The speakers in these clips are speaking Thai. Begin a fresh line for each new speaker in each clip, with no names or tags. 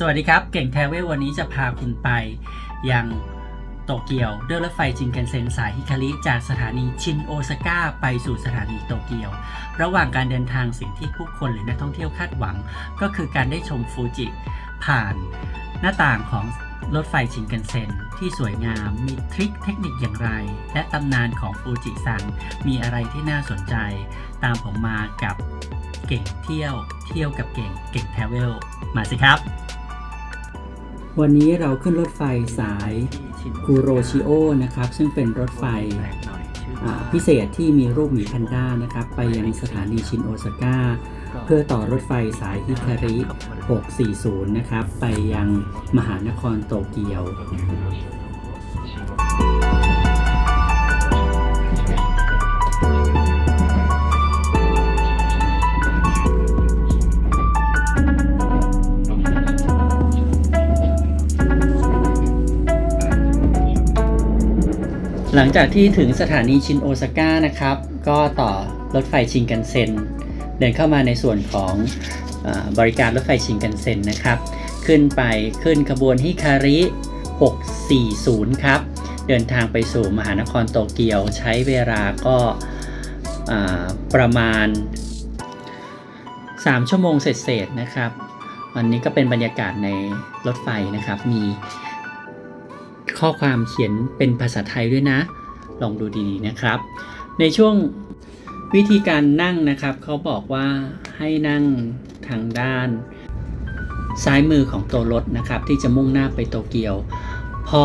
สวัสดีครับ เก่งแทเวลวันนี้จะพาคุณไปยังโตเกียวด้วยรถไฟจินกันเซ็นสายฮิคาริจากสถานีชินโอซาก้าไปสู่สถานีโตเกียว ระหว่างการเดินทางสิ่งที่ผู้คนหรือนักท่องเที่ยวคาดหวัง ก็คือการได้ชมฟูจิ ผ่านหน้าต่างของรถไฟชินกันเซ็นที่สวยงาม มีทริคเทคนิคอย่างไร และตำนานของฟูจิซังมีอะไรที่น่าสนใจ ตามผมมากับเก่งเที่ยว เที่ยวกับเก่ง เก่งแทเวลมาสิครับ วันนี้เราขึ้นรถไฟสายคูโรชิโอนะครับ ซึ่งเป็นรถไฟพิเศษที่มีรูปหมีแพนด้านะครับ ไปยังสถานีชินโอซาก้า เพื่อต่อรถไฟสายฮิคาริ 640 นะครับ ไปยังมหานครโตเกียว หลังจากที่ถึงสถานีชินโอซาก้านะครับ ก็ต่อรถไฟชินกันเซ็น เดินเข้ามาในส่วนของอบริการรถไฟชินกันเซ็นนะครับ ขึ้นไปขึ้นขบวนฮิคาริ 640 ครับ เดินทางไปสู่มหานครโตเกียวใช้เวลาก็ประมาณ 3 ชั่วโมงเศษๆนะครับ วันนี้ก็เป็นบรรยากาศในรถไฟนะครับ มี ข้อความเขียนเป็นภาษาไทยด้วยนะ ลองดูดีๆนะครับ ในช่วงวิธีการนั่งนะครับ เขาบอกว่าให้นั่งทางด้าน ซ้ายมือของตัวรถนะครับ ที่จะมุ่งหน้าไปโตเกียว พอ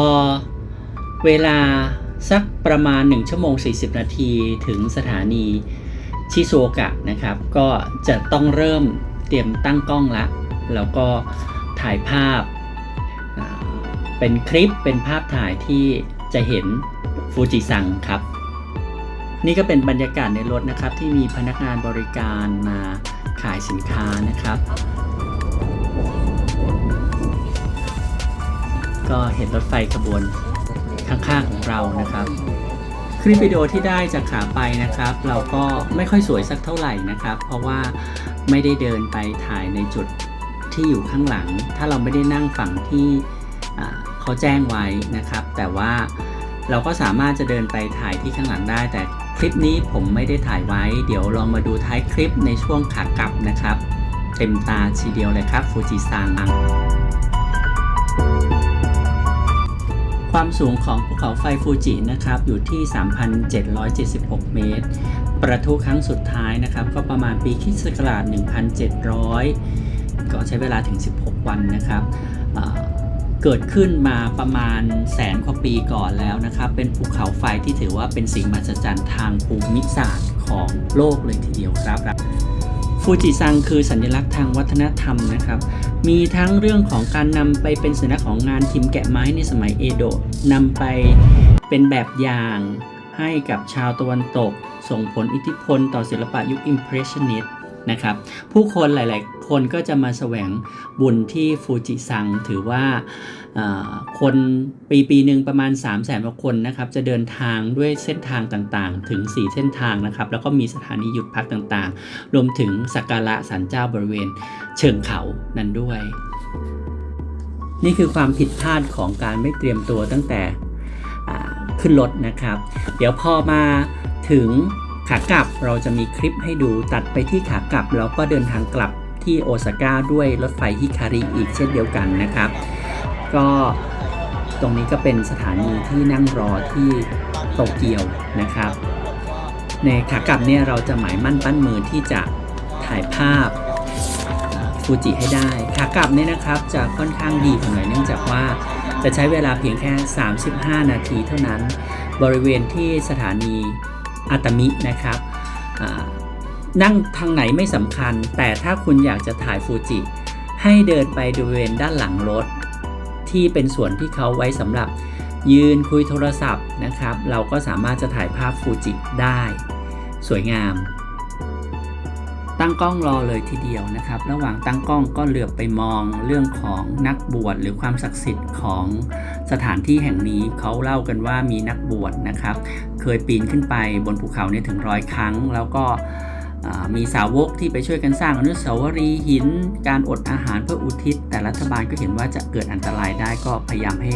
เวลาสักประมาณ 1 ชั่วโมง 40 นาทีถึงสถานีชิโซกะนะครับ ก็จะต้องเริ่มเตรียมตั้งกล้องละ แล้วก็ถ่ายภาพ เป็นคลิปเป็นภาพถ่ายที่จะเห็นฟูจิซังครับ นี่ก็เป็นบรรยากาศในรถนะครับ ที่มีพนักงานบริการมาขายสินค้านะครับ ก็เห็นรถไฟขบวนข้างๆของเรานะครับ คลิปวิดีโอที่ได้จากขาไปนะครับ เราก็ไม่ค่อยสวยสักเท่าไหร่นะครับ เพราะว่าไม่ได้เดินไปถ่ายในจุดที่อยู่ข้างหลัง ถ้าเราไม่ได้นั่งฝั่งที่ เขาแจ้งไว้นะครับ แต่ว่าเราก็สามารถจะเดินไปถ่ายที่ข้างหลังได้ แต่คลิปนี้ผมไม่ได้ถ่ายไว้ เดี๋ยวลองมาดูท้ายคลิปในช่วงขากลับนะครับ เต็มตาทีเดียวเลยครับฟูจิซังความสูงของภูเขาไฟฟูจินะครับอยู่ที่ 3,776 เมตร ประทุครั้งสุดท้ายนะครับ ก็ประมาณปีคิสต์ศักราช 1,700 ก็ใช้เวลาถึง 16 วันนะครับ เกิดขึ้นมาประมาณแสนกว่าปีก่อนแล้วนะครับ เป็นภูเขาไฟที่ถือว่าเป็นสิ่งมหัศจรรย์ทางภูมิศาสตร์ของโลกเลยทีเดียวครับฟูจิซังคือสัญลักษณ์ทางวัฒนธรรมนะครับ มีทั้งเรื่องของการนำไปเป็นสัญลักษณ์ของงานพิมแกะไม้ในสมัยเอโดะนำไปเป็นแบบอย่างให้กับชาวตะวันตก ส่งผลอิทธิพลต่อศิลปะยุคอิมเพรสชันนิสต์นะครับ ผู้คนหลายๆ คนก็จะมาแสวงบุญที่ฟูจิซัง ถือว่าคนปีปีหนึ่งประมาณ 3 0 0แสนกว่าคนนะครับ จะเดินทางด้วยเส้นทางต่างๆ ถึง 4 เส้นทางนะครับ แล้วก็มีสถานีหยุดพักต่างๆ รวมถึงสักการะสันเจ้าบริเวณเชิงเขานั้นด้วย นี่คือความผิดพลาดของการไม่เตรียมตัวตั้งแต่ขึ้นรถนะครับ เดี๋ยวพอมาถึงขากลับเราจะมีคลิปให้ดูตัดไปที่ขากลับแล้วก็เดินทางกลับ ที่โอซาก้าด้วยรถไฟฮิคาริอีกเช่นเดียวกันนะครับ ก็ตรงนี้ก็เป็นสถานีที่นั่งรอที่โตเกียวนะครับ ในขากลับเนี่ยเราจะหมายมั่นปั้นมือที่จะถ่ายภาพฟูจิให้ได้ขากลับเนี่ยนะครับจะค่อนข้างดีหน่อยเนื่องจากว่าจะใช้เวลาเพียงแค่ 35 นาทีเท่านั้น บริเวณที่สถานีอาตามินะครับ นั่งทางไหนไม่สำคัญ แต่ถ้าคุณอยากจะถ่ายฟูจิ ให้เดินไปบริเวณด้านหลังรถ ที่เป็นส่วนที่เขาไว้สำหรับยืนคุยโทรศัพท์นะครับ เราก็สามารถจะถ่ายภาพฟูจิได้ สวยงาม ตั้งกล้องรอเลยทีเดียวนะครับ ระหว่างตั้งกล้องก็เหลือบไปมองเรื่องของนักบวชหรือความศักดิ์สิทธิ์ของสถานที่แห่งนี้เขาเล่ากันว่ามีนักบวชนะครับ เคยปีนขึ้นไปบนภูเขาเนี่ยถึงร้อยครั้งแล้วก็ มีสาวกที่ไปช่วยกันสร้างอนุสาวรีย์หิน การอดอาหารเพื่ออุทิศ แต่รัฐบาลก็เห็นว่าจะเกิดอันตรายได้ก็พยายามให้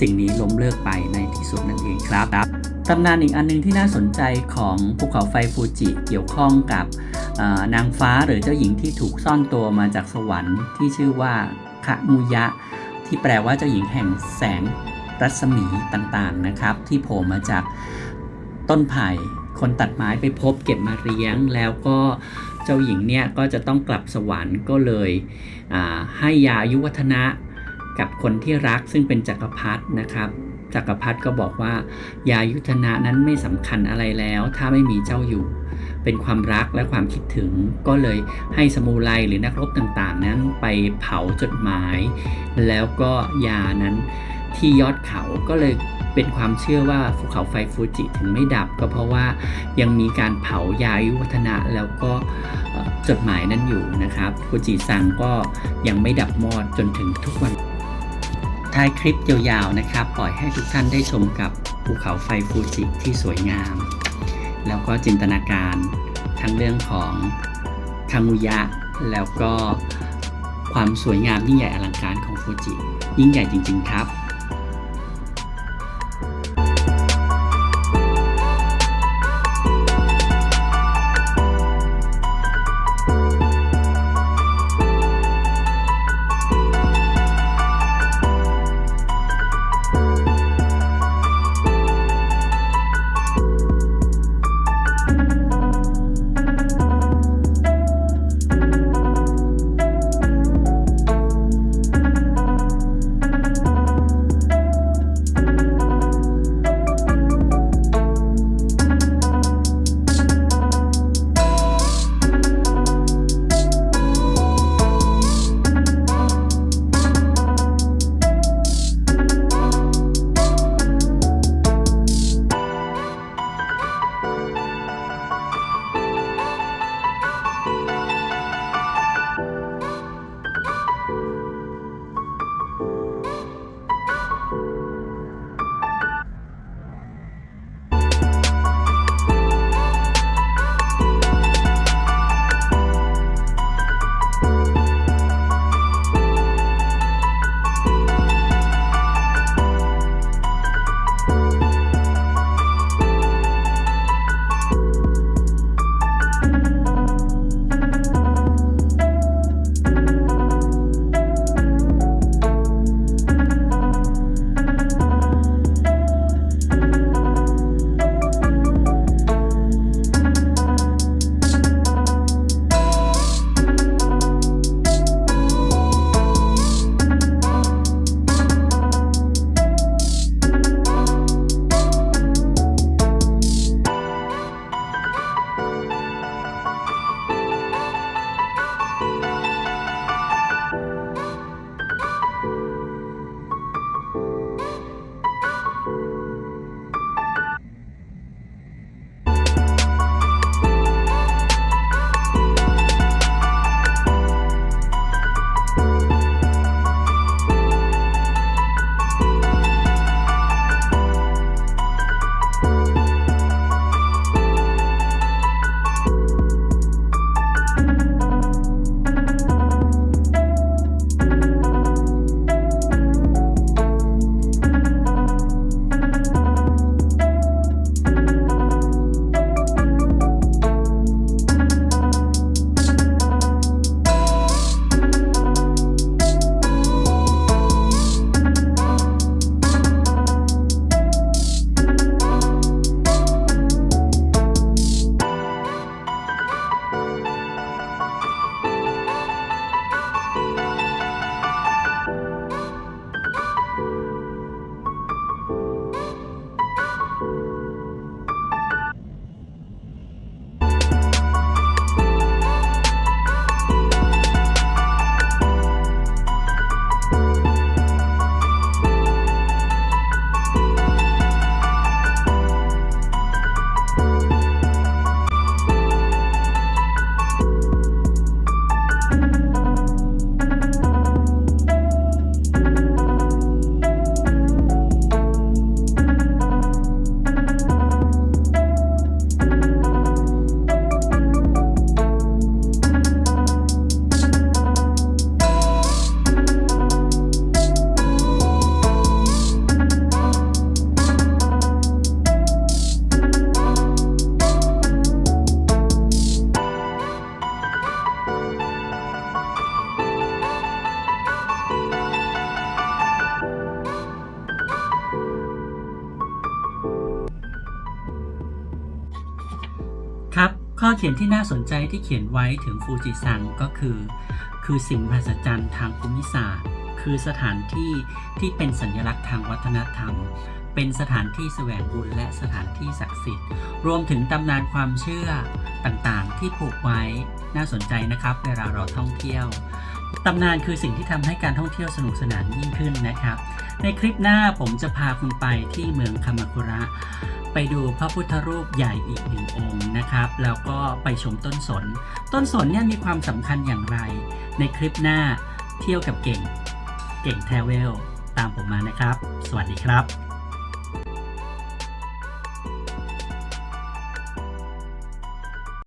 สิ่งนี้ล้มเลิกไปในที่สุดนั่นเองครับตำนานอีกอันหนึงที่น่าสนใจของภูเขาไฟฟูจิเกี่ยวข้องกับนางฟ้าหรือเจ้าหญิงที่ถูกซ่อนตัวมาจากสวรรค์ที่ชื่อว่าคะมุยะ ที่แปลว่าเจ้าหญิงแห่งแสงรัศมีต่างๆนะครับ ที่โผล่มาจากต้นไผ่ คนตัดไม้ไปพบเก็บมาเลี้ยง แล้วก็เจ้าหญิงเนี่ยก็จะต้องกลับสวรรค์ก็เลยให้ยายุวัฒนะกับคนที่รักซึ่งเป็นจักรพรรดินะครับจักรพรรดิก็บอกว่ายายุวัฒนะนั้นไม่สำคัญอะไรแล้ว ถ้าไม่มีเจ้าอยู่ เป็นความรักและความคิดถึงก็เลยให้สมูไรหรือนักรบต่างๆ นั้นไปเผาจดหมาย แล้วก็ยานั้นที่ยอดเขาก็เลย เป็นความเชื่อว่าภูเขาไฟฟูจิถึงไม่ดับ ก็เพราะว่ายังมีการเผายาอายุวัฒนะแล้วก็จดหมายนั้นอยู่นะครับฟูจิซังก็ยังไม่ดับมอดจนถึงทุกวัน ท้ายคลิปยาวๆนะครับ ปล่อยให้ทุกท่านได้ชมกับภูเขาไฟฟูจิที่สวยงาม แล้วก็จินตนาการทั้งเรื่องของคังุยะ แล้วก็ความสวยงามยิ่งใหญ่อลังการของฟูจิ ยิ่งใหญ่จริง ๆ ครับ ขียนที่น่าสนใจที่เขียนไว้ถึงฟูจิซังก็คือ คือสิ่งมหัศจรรย์ทางภูมิศาสตร์ คือสถานที่ที่เป็นสัญลักษณ์ทางวัฒนธรรม เป็นสถานที่แสวงบุญและสถานที่ศักดิ์สิทธิ์ รวมถึงตำนานความเชื่อต่างๆ ที่ผูกไว้น่าสนใจนะครับ เวลาเราท่องเที่ยว ตำนานคือสิ่งที่ทำให้การท่องเที่ยวสนุกสนานยิ่งขึ้นนะครับ ในคลิปหน้าผมจะพาคุณไปที่เมืองคามาคุระ ไปดูพระพุทธรูปใหญ่อีกหนึ่งองค์นะครับ แล้วก็ไปชมต้นสน ต้นสนเนี่ยมีความสำคัญอย่างไร ในคลิปหน้าเที่ยวกับเก่ง เก่งแทเวลตามผมมานะครับ สวัสดีครับ